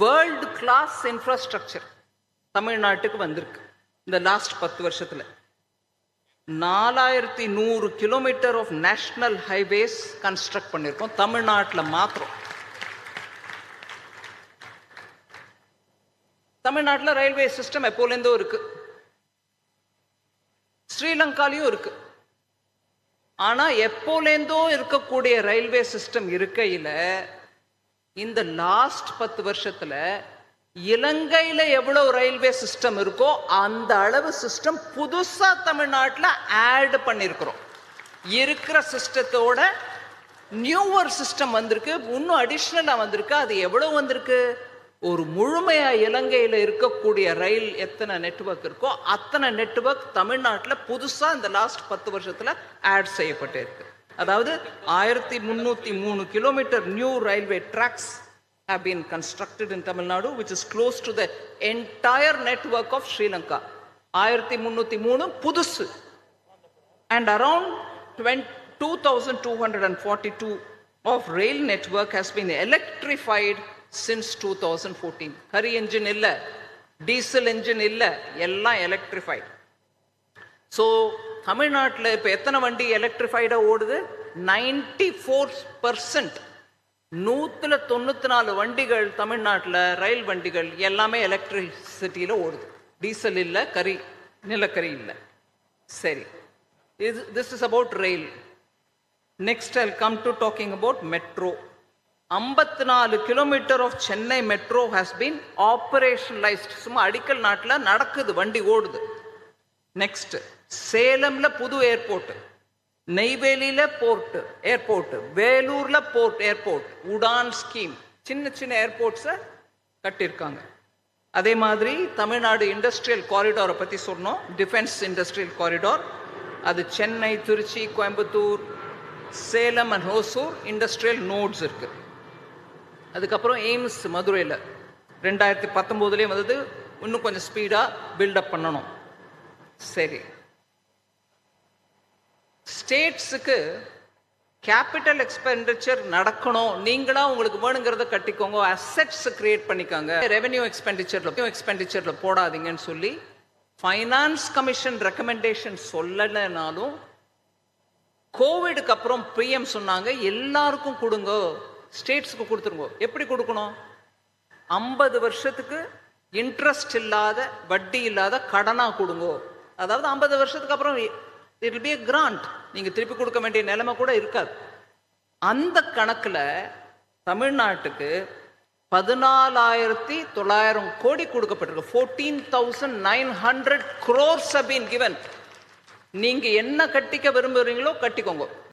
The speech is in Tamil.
வேர்ல்டு கிளாஸ் இன்ஃப்ராஸ்ட்ரக்சர் தமிழ்நாட்டுக்கு வந்திருக்கு. இந்த லாஸ்ட் பத்து வருஷத்துல. நாலாயிரத்தி நூறு kilometre of national highways construct பண்ணியிருக்கோம் தமிழ்நாட்டில் மாத்திரம். தமிழ்நாட்டில் ரயில்வே சிஸ்டம் எப்போலேருந்தோ இருக்கு. ஸ்ரீலங்காலையும் இருக்கு. ஆனால் எப்போலேருந்தோ இருக்கக்கூடிய ரயில்வே சிஸ்டம் இருக்கையில் இந்த லாஸ்ட் பத்து வருஷத்துல இலங்கையில எவ்வளவு ரயில்வே சிஸ்டம் இருக்கோ அந்த அளவு சிஸ்டம் புதுசா தமிழ்நாட்டில் ஆட் பண்ணியிருக்கிறோம் இருக்கிற சிஸ்டத்தோட நியூவர் சிஸ்டம் வந்திருக்கு. இன்னும் அடிஷ்னலாக வந்திருக்கு. அது எவ்வளவு வந்திருக்கு? ஒரு முழுமையா இலங்கையில் இருக்கக்கூடிய ரயில் எத்தனை நெட்வொர்க் இருக்கோ அத்தனை நெட்வொர்க் தமிழ்நாட்டில் புதுசா இந்த லாஸ்ட் பத்து வருஷத்துல ஆட் செய்யப்பட்டிருக்கு. அதாவது ஆயிரத்தி முந்நூற்றி மூணு kilometre new railway tracks have been constructed in Tamil Nadu, which is close to the entire network of Sri Lanka. ஆயிரத்தி முந்நூற்றி மூணு புதுசு and around 20 2,242 of rail network has been electrified since 2014. Hari engine இல்ல டீசல் engine இல்ல எல்லாம் electrified. ஸோ தமிழ்நாட்டில் இப்போ எத்தனை வண்டி எலக்ட்ரிஃபைடாக ஓடுது? நைன்டி ஃபோர் பர்சன்ட் நூற்றுல தொண்ணூற்றி நாலு வண்டிகள் தமிழ்நாட்டில் ரயில் வண்டிகள் எல்லாமே எலக்ட்ரிசிட்டியில் ஓடுது. டீசல் இல்லை கரி நிலக்கரி இல்லை. சரி. இது this is about rail next I come to talking about metro ஐம்பத்தி நாலு kilometre of Chennai metro has been operationalised சும்மா அடிக்கல் நாட்டில் நடக்குது வண்டி ஓடுது. நெக்ஸ்ட்டு சேலம்ல புது ஏர்போர்ட் நெய்வேலியில போர்ட் ஏர்போர்ட் வேலூர்ல போர்ட் ஏர்போர்ட் உடான் ஸ்கீம் சின்ன சின்ன ஏர்போர்ட்ஸை கட்டியிருக்காங்க. அதே மாதிரி தமிழ்நாடு இண்டஸ்ட்ரியல் காரிடாரை பற்றி சொன்னோம். டிஃபென்ஸ் இண்டஸ்ட்ரியல் காரிடார் அது Chennai Tiruchi Coimbatore Salem and Hosur industrial nodes இருக்கு. அதுக்கப்புறம் எய்ம்ஸ் மதுரையில். ரெண்டாயிரத்தி பத்தொம்போதுலேயே வந்தது. இன்னும் கொஞ்சம் ஸ்பீடாக பில்டப் பண்ணணும். சரி. ஸ்டேட்ஸுக்கு கேபிட்டல் எக்ஸ்பெண்டிச்சர் நடக்கணும். நீங்களா உங்களுக்கு வேணுங்கிறத கட்டிக்கோங்க. அசெட்ஸ் கிரியேட் பண்ணிக்கோங்க. ரெவென்யூ எக்ஸ்பெண்டிச்சர்ல எக்ஸ்பெண்டிச்சர்ல போடாதீங்கன்னு சொல்லி ஃபைனான்ஸ் கமிஷன் ரெக்கமெண்டேஷன் சொல்லலைனாலும் கோவிடுக்கு அப்புறம் பிஎம் சொன்னாங்க எல்லாருக்கும் கொடுங்க. ஸ்டேட்ஸுக்கு கொடுத்துருங்க. எப்படி கொடுக்கணும்? ஐம்பது வருஷத்துக்கு இன்ட்ரெஸ்ட் இல்லாத வட்டி இல்லாத கடனாக கொடுங்க. அதாவது ஐம்பது வருஷத்துக்கு அப்புறம் இட் பி கிராண்ட் நீங்கள் திருப்பி கொடுக்க வேண்டிய நிலைமை கூட இருக்காது. அந்த கணக்கில் தமிழ்நாட்டுக்கு பதினாலாயிரத்தி தொள்ளாயிரம் கோடி கொடுக்கப்பட்டிருக்கு. Fourteen thousand nine hundred crores been given நீங்கள் என்ன கட்டிக்க விரும்புகிறீங்களோ கட்டிக்கோங்க.